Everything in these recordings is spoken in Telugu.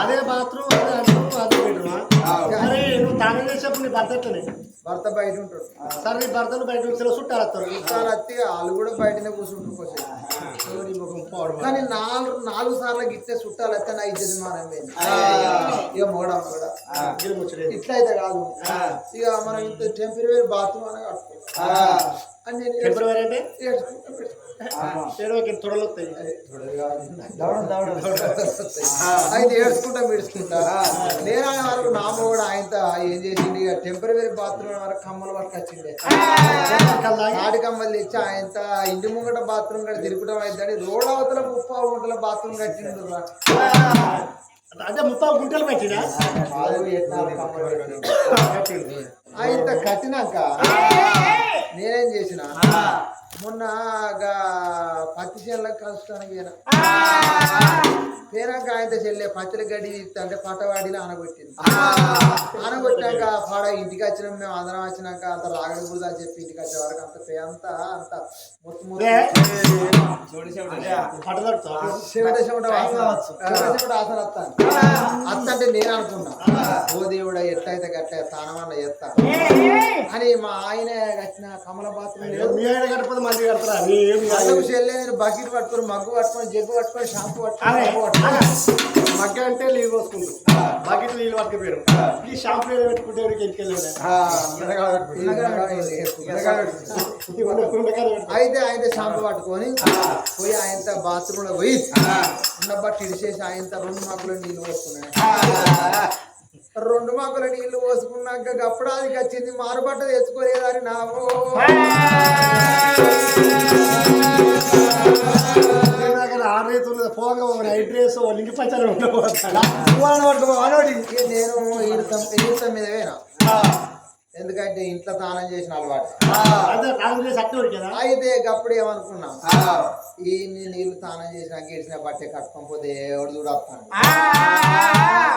అదే బాత్రూమ్ అదే అంటారు, అదే బెడ్రూమా? అరే నువ్వు తానం చేసేప్పుడు నీ భర్త ఎట్లనే భర్త బయట ఉంటాడు. సరే నీ భర్తను బయట నుంచి చుట్టాలు వస్తారు. అత్తిగా వాళ్ళు కూడా బయటనే కూర్చుంటారు కానీ నాలుగు నాలుగు సార్లు గిట్టే చుట్టాలు అయితే నా ఇజ్జత మానం. ఇక మోడం కూడా ఇది ముచ్చటేది. ఇట్లా అయితే కాదు. ఇక మనం ఇంత టెంపరీ బాత్రూమ్ అని కట్టుకోవాలి. అని నేను ఫిబ్రవరి అంటే తొడలు వస్తాయి. అయితే ఏడ్చుకుంటా మిడుచుకుంటా. నేను ఆయన వరకు నా కూడా ఆయనతో ఏం చేసింది? ఇక టెంపరీ బాత్రూమ్ వరకు కమ్మలు వరకు వచ్చిండే తాడి కమ్మలు తెచ్చి ఆయనత ఇంటి ముంగట బాత్రూమ్ కట్టి తిరుగుతాం అయితే రోడ్ అవతల ముప్పై గుంటల బాత్రూమ్ కట్టిండు. అదే ముప్పై గుంటలు పెట్టినా? ఆయన కట్టినాక నేనేం చేసిన మొన్న గా పత్తి చేనులకు కలుస్తానికి పేరాక ఆయనతో చెల్లె పత్తిల గడ్డి తీస్తే అంటే పట్టవాడిని అనగొట్టింది అనగొట్టాక పాడ ఇంటికి వచ్చినాం మేము అందరం వచ్చినాక అంత రాగడి కూడా అని చెప్పి ఇంటికి వచ్చే వరకు అంత పే అంత అంత మొత్తం చెమట చెమట వస్తాను అత్త అంటే నేను అనుకున్నా ఓ దేవుడా ఎట్లయితే గట్ల తానమన్న ఎత్తా అని మా ఆయన కట్టిన కమల బాత్రూమ్ మంది కడతారా? నేను బకెట్ పట్టుకొని మగ్గు పట్టుకొని జగ్గు పట్టుకొని షాంపూ పట్టుకొని మగ్గ అంటే నీళ్ళు పోసుకుంటారు. బకెట్ నీళ్ళు పట్టుకుపోయారు. ఈ షాంపూ ఏదో పెట్టుకుంటే అయితే ఆయన షాంపూ పట్టుకొని పోయి ఆయన బాత్రూమ్లో పోయి ఉన్న బట్టి ఇడిచేసి ఆయన రెండు మగ్గుల నీళ్ళు పోసుకున్నాడు. రెండు మగ్గుల నీళ్ళు పోసుకున్నాక గప్పడానికి వచ్చింది మారుబట్ట తెచ్చుకోలేదని పోగా నైట్ డ్రెస్ పచ్చాలు ఉండబోతాడు ఇక నేను ఈడతం ఈడతం మీద వేనా ఎందుకంటే ఇంట్లో స్నానం చేసిన అలవాటు. అయితే గప్పుడు ఏమనుకున్నాం? ఈ నీళ్ళు స్నానం చేసిన గేసిన బట్టే కట్టుకోకపోతే ఎవడు చూడొస్తాను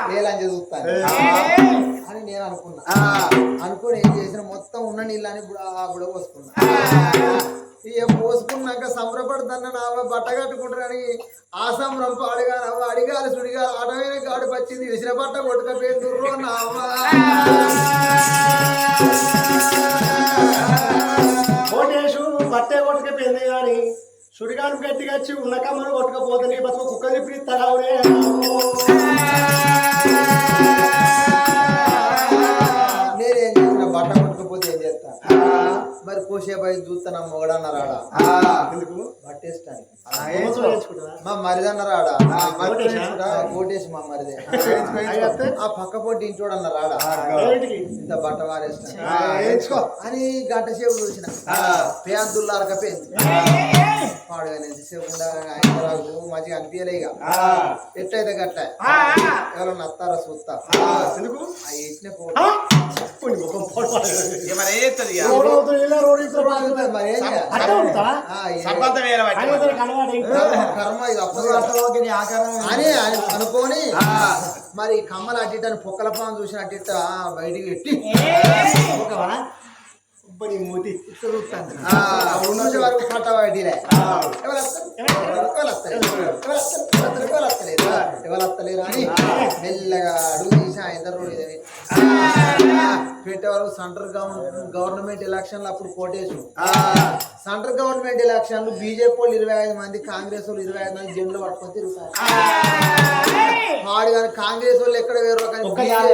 లేలని చదువుతాను అని నేను అనుకున్నా. అనుకుని ఏం చేసిన మొత్తం ఉన్న నీళ్ళని బుడ పోసుకున్నా ఇక పోసుకున్నాక సంబరపడుతున్న నా బట్ట కట్టుకుంటారని ఆ సంబరం పాడుగా నవ్వ అడిగాలి సుడిగా అడవైన గాడు పచ్చింది విసిన బట్ట కొట్టుకపోయిందుర్రో నావా కోటేశు బట్టే కొట్టుకపోయింది కానీ సుడిగాను గట్టిగా వచ్చి ఉన్న కమ్మను కొట్టుకపోతే నీ బతుకు కుక్క తిప్పి తరావులే. మరి కోసేపు అయితే చూస్తాను మొగడన్నారాడా ఎందుకు? చేసుకుంటావా? మా మరిదన్నరాడా? కోటేసి మా మరిదే. ఆ పక్క పొట్టి ఇంచోడన్నారాడా ఎవరింటికి? ఇంత బట్ట వారేస్తాను అని గంట సేపు చూసిన. పేంతుల్లారకపోయింది పాడుగా నేను సేపు ఉండరాకు మంచిగా అనిపించలే ఇక. ఎట్లయితే గట్ల ఎవరన్నా వస్తారా చూస్తా పోతుంది. అట్టే. కర్మ ఇది అప్పుడు అని అని అనుకోని మరి కమ్మలు అట్టిటని పొక్కల పాము చూసిన అట్టిట బయటికి పెట్టి. ఉబ్బని మూతి. చూస్తాను. వరకు అని మెల్లగా అడుగు తీసి ఆ ఇద్దరు రోడ్డు ఇది. పెట్టే వరకు సెంట్రల్ గవర్నమెంట్ ఎలక్షన్లు అప్పుడు కోటేసు సెంట్రల్ గవర్నమెంట్ ఎలక్షన్లు బీజేపీ వాళ్ళు ఇరవై ఐదు మంది కాంగ్రెస్ వాళ్ళు ఇరవై ఐదు మంది జెండులు పట్టుకొని తిరుగుతారు. వాడు కానీ కాంగ్రెస్ వాళ్ళు ఎక్కడ వేరు?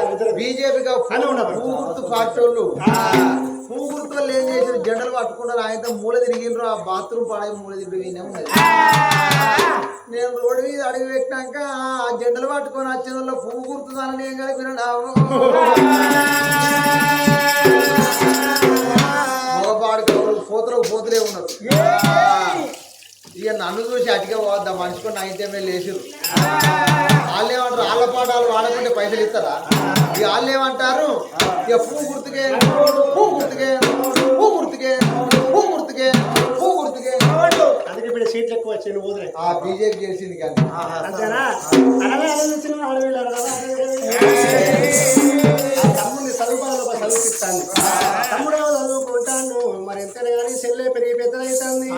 ఇద్దరు. బీజేపీ. గుర్తు పార్టీ వాళ్ళు. పూగుర్తులు ఏం చేసారు జెండలు పట్టుకున్నారు ఆయనతో మూల తిరిగిండ్రు ఆ బాత్రూమ్ పాడే మూల తిరిగినే ఉన్నది నేను రోడ్డు మీద అడుగు పెట్టినాక ఆ జెండలు పట్టుకొని వచ్చిన వాళ్ళు పువ్వు గుర్తు ఏం కలిపిన మగపాడు పోతలు పోతులే ఉన్నారు ఇక నన్ను చూసి అటుగా పోద్దాం మనిషి కొన్ని అయితే లేచిరు వాళ్ళు ఏమంటారు? వాళ్ళ పాఠాలు వాడకుంటే పైసలు ఇస్తారా? ఇక వాళ్ళు ఏమంటారు? ఇక పువ్వు గుర్తుకే పువ్వు గుర్తుకే పువ్వు గుర్తుకే పువ్వు గుర్తుకే పువ్వు గుర్తుకే. అందుకే ఇప్పుడు సీట్లు ఎక్కువ వచ్చాయి నువ్వు వదిలే ఆ బీజేపీ చేసింది కానీ. అంతేనా అలాగే ఆలోచించిన ఆడవిళ్ళు తమ్ముడిని చదువుకోవాలి చదివిపిస్తాను తమ్ముడు చదువుకుంటాను మరి ఎంతనే కానీ సెల్లే పెరిగి పెద్దదవుతుంది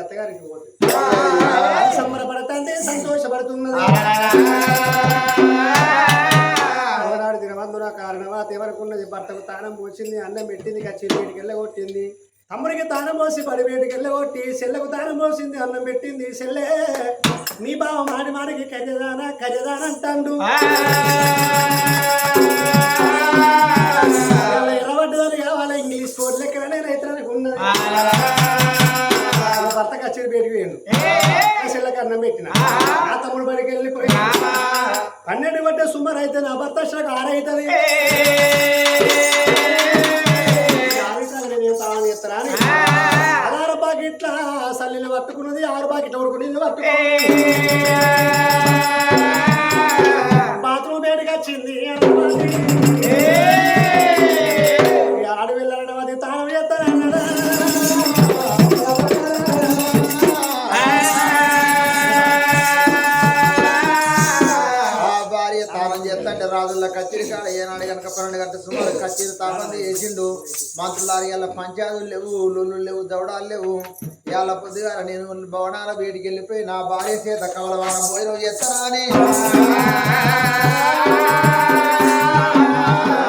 అత్తగారికి పోతుంది సంబరపడతంటే సంతోషపడుతున్నది ఒకనాడు దినవందున కారణమా ఎవరికి ఉన్నది భర్తకు తానం పోసింది అన్నం పెట్టింది కచ్చి వీటికి వెళ్ళగొట్టింది తమ్ముడికి తానం పోసి పడి వేటికి వెళ్ళగొట్టి చెల్లెకు తానం పోసింది అన్నం పెట్టింది చెల్లె నీ బావ మాడి మాడికి కజదానా కజదాన అంటాడు ఎర్రబడ్డదాన్ని కావాలి ఇంగ్లీష్ కోడ్ లెక్కనే రైతులకు ఉన్నది కచ్చేది బయటికి వేయండు చెల్లెకి అన్నం పెట్టిన. నా తమ్ముడు బడికి వెళ్ళిపోయి పన్నెండు పడ్డ సుమారు అయితే నా భర్త శాఖ ఆరైతుంది. ఆరు బాకెట్ల సల్లిని పట్టుకున్నది ఆరు బాకెట్ల ఉడుకు నీళ్ళు పట్టుకున్నది కచ్చిరి కాడ ఏనాడు కనుక పన్నెండు గంటల సుమారు కట్టిన తాపంది వేసిండు. మంత్రులారు ఇలా పంచాయతీలు లేవు లూళ్ళు లేవు దవడాలు లేవు. ఇవాళ పొద్దుగా నేను భవనాల బయటికి వెళ్ళిపోయి నా భార్య చేత కవలవానం పోయి నువ్వు చేస్తానా అని.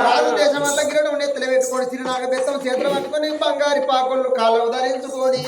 రాజు దేశం గిరడం నెత్తలు పెట్టుకొని చిరునాగ బెత్తం చేతులు పట్టుకొని బంగారి పాకుళ్ళు కాళ్ళు ధరించుకొని.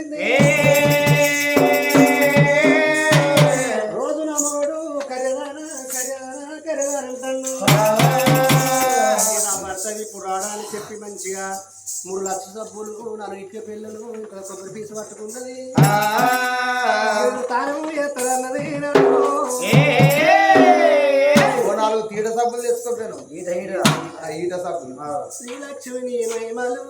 వేసింది రోజు నా మగడు కర్యదాన కర్యదాన కర్యదాన అంటాడు. నా భర్తది పురాణాలు చెప్పి మంచిగా మూడు లక్షల సబ్బులు నాలుగు ఇక్క పిల్లలు ఇంకా కొబ్బరి పీసు పట్టుకున్నది. తాను ఎత్తదన్నది సబ్బులు తెచ్చుకోపోయాను ఈట ఈట సబ్బులు శ్రీలక్ష్మిని మహిమలు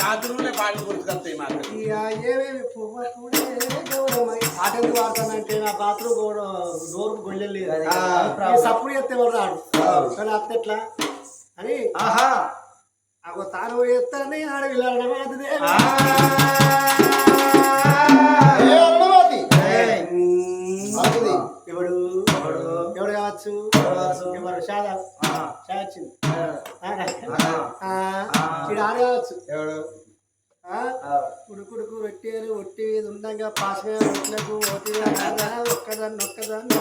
బాత్రూంలో పాటలు గుర్తుకొస్తాయి మాకు. ఏమేమి వాడతానంటే నా బాత్రూమ్ కూడా డోర్ గొల్లెలేదు ఆ, సప్పుడు చేస్తే వాడు రాడు? కానీ అత్త ఎట్లా? అని ఆహా. అగో తాను ఎత్తాన్ని ఆడవిల్లాడ మాదిదే ఏ అరుణమాది అరుది. ఎవడు ఎవడు కావచ్చు ఎవరు షాదా షా వచ్చింది ఇక్కడ ఆడ కావచ్చు ఎవడు? ఆ? కుడుకుడుకు రొట్టెలు ఒట్టి మీద ఉండంగా పాసమే రొట్టెలకు ఒట్టిగా ఒక్కదాన్ని ఒక్కదాన్ని?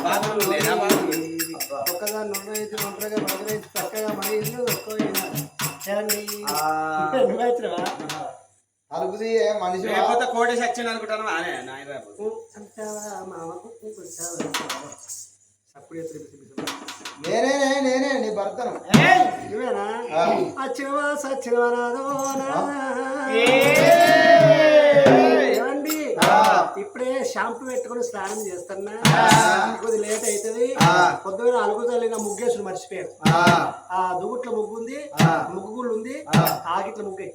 ఒక్కదాన్ని ఉండరైతే ఒంటరిగా బదులైతే చక్కగా మరి అలుపుది మనిషి కోటి సచ్చింది అనుకుంటాను మామకు నేనే నేనే నీ భర్తను. అచ్చినవా ఏమండి. ఇప్పుడే షాంపూ పెట్టుకుని స్నానం చేస్తున్నా. కొద్ది లేట్ అవుతుంది. ఆ. పొద్దున అలుగు తల్లిన ముగ్గేసుడు మర్చిపోయారు ఆ, దుగుట్ల ముగ్గు ఉంది ఆ. ముగ్గు గుళ్ళు ఉంది. ఆగిట్ల ముగ్గు.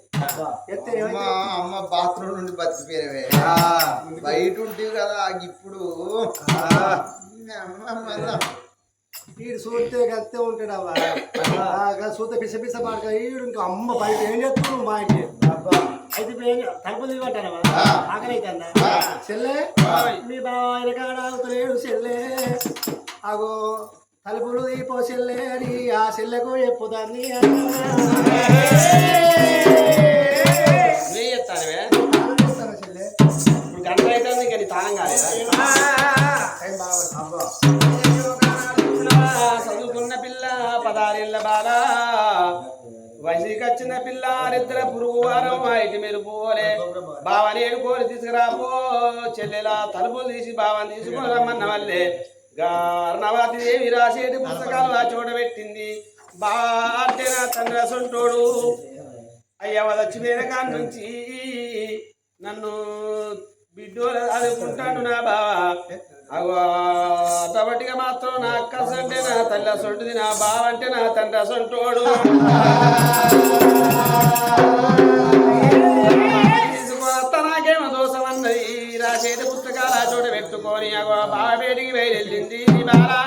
ఎత్తే అమ్మ బాత్రూమ్ నుండి బతికిపోయినవే బయట ఉంటుంది కదా ఇప్పుడు. వీడు చూస్తే గత్తే ఉంటాడు అవ్వ. చూస్తే పిస పిస పాడక వీడు ఇంకా అమ్మ బయట ఏం చేస్తున్నావు మా ఇంటి? అయితే ఇప్పుడు ఏం తలుపులు ఇవ్వటానవా. ఆకలి అవుతుందా. చెల్లె మీ బావ ఆయన కాడ చెల్లె. అగో తలుపులు దీపో చెల్లె అని ఆ చెల్లెకు చెప్పుదాన్ని చెల్లె? ఇప్పుడు గంట అయితే ఇంకా నీ తాళం కాలేదా? చదువుకున్న పిల్ల పదారేళ్ళ బాల. వయసుకొచ్చిన పిల్ల నిద్ర పురుగు వారం ఇటు మీరు పోలే బావ నేను కోరి తీసుకురాపో చెల్లెలా తలుపులు తీసి బావని తీసుకొని రమ్మన్న వల్లే. గార్ణవతి దేవి రాసేటి పుస్తకాలు ఆ చోట పెట్టింది. బా తండ్రి సొంటోడు అయ్యా వచ్చిపోయిన కాడి నుంచి నన్ను బిడ్డోలు అనుకుంటాడు నా బావ. అగో మాత్రం నా అక్క అంటే నా తల్లి అసొంటిది నా బావ అంటే నా తండ్రి అసొంటోడు. నాకేమో దోషం అన్నది. పుస్తకాలు ఆ చోట పెట్టుకొని అగో బావ బయటికి వెళ్ళింది బాలా.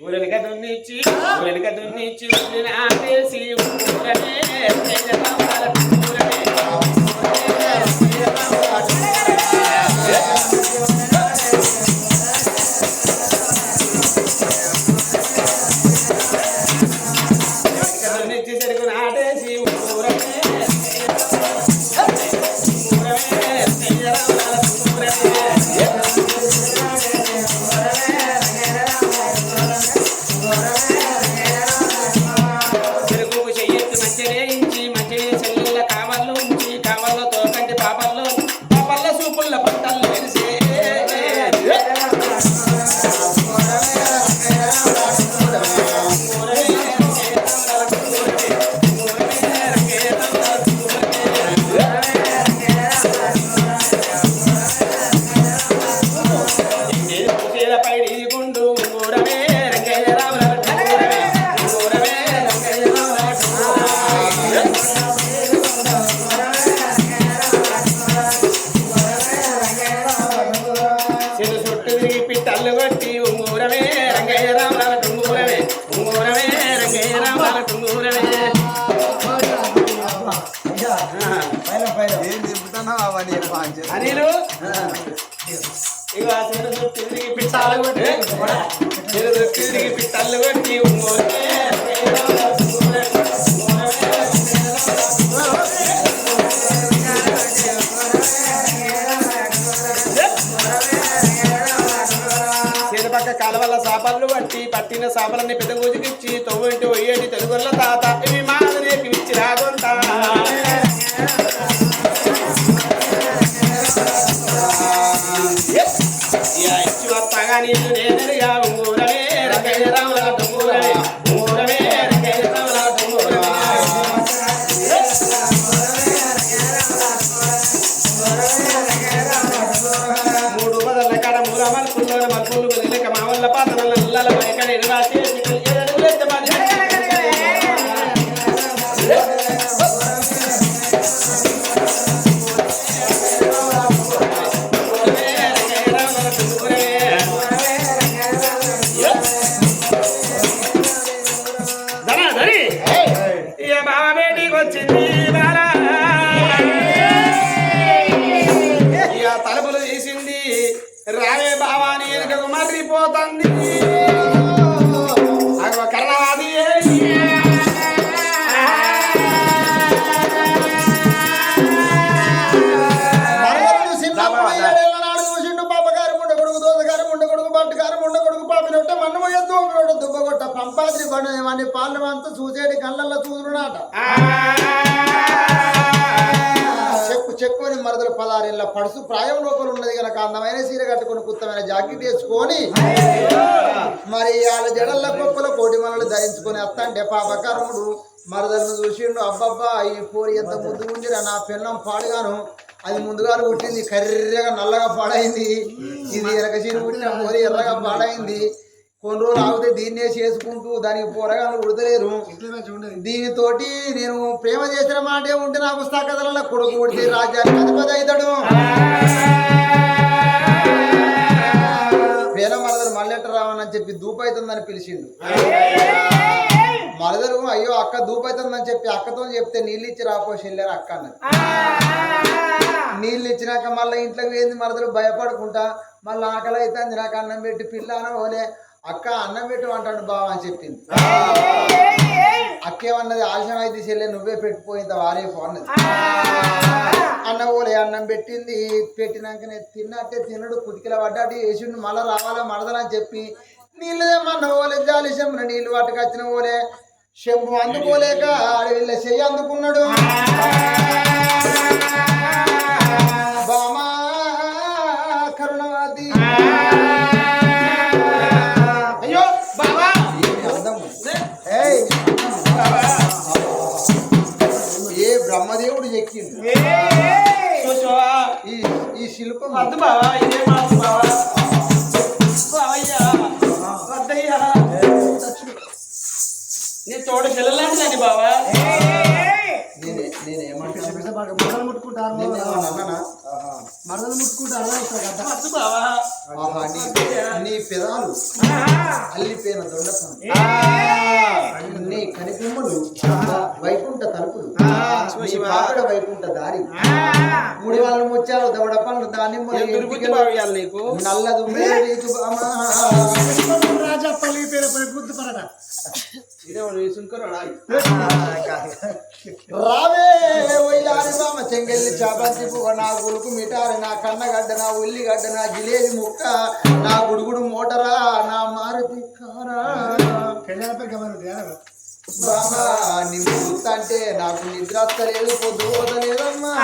ఊరనిక దున్నిచ్చి ఊరనిక దున్నిచ్చి ఊరిన అనిలు? ఇక తిరిగి పిట్టాలు కొట్టి తిరిగి పిట్టల్లు కొట్టి ఉంగూరమే రంగయ్య రామల టుంగూరమే పక్క కాలవల్ల సాపర్లు పట్టి పట్టిన సాపలన్నీ పెద్ద గుజికిచ్చి తొవ్వంటి ఒయ్యేటి తెలుగుల తాత. వత్తగా నీళ్ళు బండి. కరణవాది పంపాది పని పాలన అంతా చూసేటి కళ్ళల్లో చూసుకున్నాట చెక్కు చెక్కు అని మరదలు పదారేళ్ళ పడుసు. ప్రాయంలో లోపల అందమైన సీర కట్టుకొని కుత్తమైన జాకెట్ వేసుకొని మరి వాళ్ళ జడల్ల గొప్పల కోటి మనలు ధరించుకొని వస్తాంటే పాపకర్ముడు. మరదలను చూసిండు అబ్బబ్బా ఈ పోరి ఎంత ముద్దు ఉందిరా నా పిల్లం పాడుగాను. అది ముందుగా పుట్టింది కర్రెగా నల్లగా పాడైంది. ఇది ఎరక చీరు పుట్టిన పోరి ఎర్రగా పాడైంది. కొన్ని రోజులు ఆగితే దీన్నే చేసుకుంటూ దానికి పోరగాను ఉడతలేరు. దీనితోటి నేను ప్రేమ చేసిన మాటే ఉంటే నాకు పుస్తకథలలో కొడుకు పుడితే రాజ్యానికి అధిపతి అవుతాడు. పేర మరదలు మల్లెట్ట రావని చెప్పి దూపైతుందని పిలిచిండు. మరదలు అయ్యో అక్క దూపైతుందని చెప్పి అక్కతో చెప్తే నీళ్ళు ఇచ్చి రాపోసి వెళ్ళారు అక్క అన్నది. నీళ్ళు ఇచ్చినాక మళ్ళీ ఇంట్లోకి ఏంది మరదలు భయపడుకుంటా మళ్ళీ ఆకలి అవుతుంది నాకు అన్నం పెట్టి పిల్ల అనవోలే అక్క అన్నం పెట్టు అంటాడు బావ అని చెప్పింది. అక్కేమన్నది ఆలస్యం అయితే చెల్లె నువ్వే పెట్టిపోయింది వారే అన్నది. అన్న ఓలే అన్నం పెట్టింది పెట్టినాకనే తిన్నట్టే తినడు కుతికిల పడ్డాడు వేసిండు మళ్ళా రావాలా మరదలని చెప్పి నీళ్ళు ఏమన్న ఓలే జాలి చెంపున నీళ్ళు పట్టుకొచ్చిన ఓలే. చెంపు అందుకోలేక ఆడవిల్ల చెయ్యి అందుకున్నాడు. వద్దు బావా ఇదే మాకు బావా. బావయ్యా వద్దయ్యా. నీ తోడు చెల్లెలాంటిదండి బావా. నేనేమంటున్నా మరదలు బావా. ఆహా, నీ నీ పెదాలు అల్లిపోయిన దొండపం నీ కనిపిమ్మలు వైకుంఠ తలుపులు. పాపడ వైకుంఠ దారి. ముడి వాళ్ళ ముచ్చారు దవడ పండ్లు దానిమ్మలు నీకు? నల్లదు బామా. రాజప్పల్లి పేరు సుంకరాడా రావే చెంగెల్లి చాపంతి పువ్వ నా గులుకు మిటారి నా కన్నగడ్డ నా ఉల్లిగడ్డ నా జిలేబి ముక్క నా గుడుగుడు మోటరా నా మారుతి కారా. బాబా నిన్ను అంటే నాకు నిద్ర వస్తలేదు పొద్దు పోతలేదమ్మా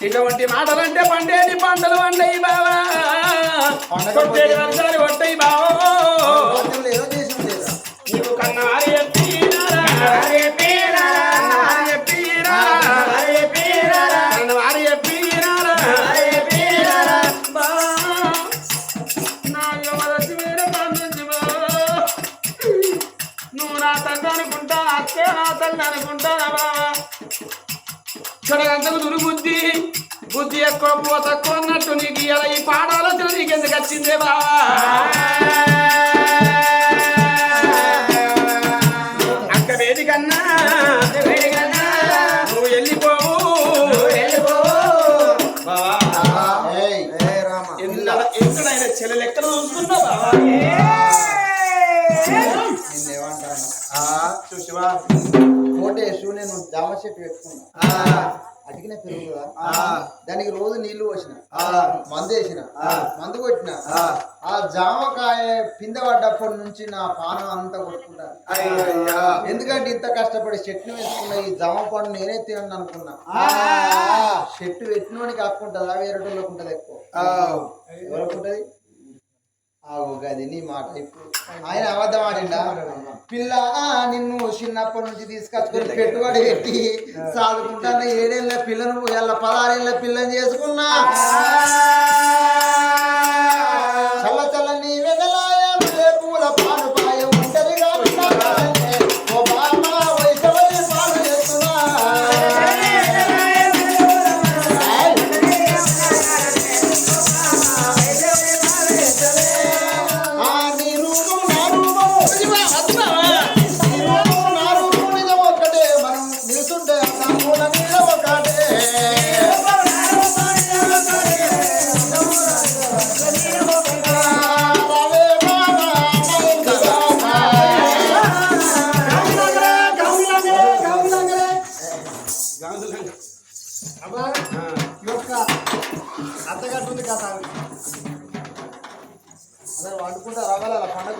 ఇటువంటి మాటలంటే పండేటి పంటలు వండయి బావా. కొట్టేటి వర్షాలు కొట్టయి బావో. ఏదో చేసి ఉండేదా నీకు కన్నా వారి చెప్పినారా? కన్నా వారి చెప్పినారా? కన్నా వారి చెప్పినారా? బావా, నా యువరసి వేరే పంపించి బావా. నువ్వు నా తండ్రి అనుకుంటా అక్కే నా తల్లి అనుకుంటారా బావా? చూడగంతకు దుర్బుద్ధి బుద్ధి ఎక్కువ పువ్వ తక్కువ అన్నట్టు నీకు ఇలా ఈ పాడాలోచన నీకు ఎందుకు వచ్చిందే బావా అక్క నువ్వు వెళ్ళిపోవు. చూసుకున్నావు నిన్నేమంటాను? చూసివా? కోటేశు నేను జామ చెట్టు పెట్టుకున్నా. అడిగిన పెరుగుతుందా దానికి రోజు నీళ్ళు పోసిన. మందు వేసిన. మందు కొట్టిన. ఆ. జామకాయ పిందె పడ్డప్పటి నుంచి నా పానం అంతా కొట్టుకుంటాను ఎందుకంటే ఇంత కష్టపడి చెట్టు వేసుకున్న ఈ జామ పండు నేనే తినను అనుకున్నా. చెట్టు పెట్టినోనికి హక్కు ఉంటుందా. వేరే వాళ్ళకి ఉంటుంది ఎక్కువ. ఎవరికి ఉంటది? ఆగు నీ మాట. ఇప్పుడు ఆయన అబద్ధం ఆడిండా? పిల్ల నిన్ను చిన్నప్పటి నుంచి తీసుకొచ్చుకొని పెట్టుబడి పెట్టి సాదుకుంటాను ఏడేళ్ళ పిల్లను ఎలా పదహారేళ్ళ పిల్లని చేసుకున్నా. నిలుచుంటే ఆ మూల నీడ ఒకటే రావే బాబా, మైంది బాబా. అబ్బా ఈ యొక్క అత్తగట్టు ఉంది కథ అదే వండుకుంటా రావాలి అలా పండగ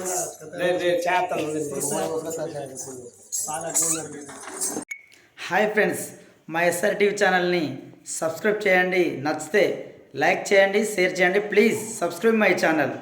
కదా. లేదు చేస్తాను హాయ్ ఫ్రెండ్స్ మా ఎస్ఆర్ టీవీ ఛానల్ని సబ్స్క్రైబ్ చేయండి నచ్చితే లైక్ చేయండి షేర్ చేయండి ప్లీజ్ సబ్స్క్రైబ్ మై ఛానల్.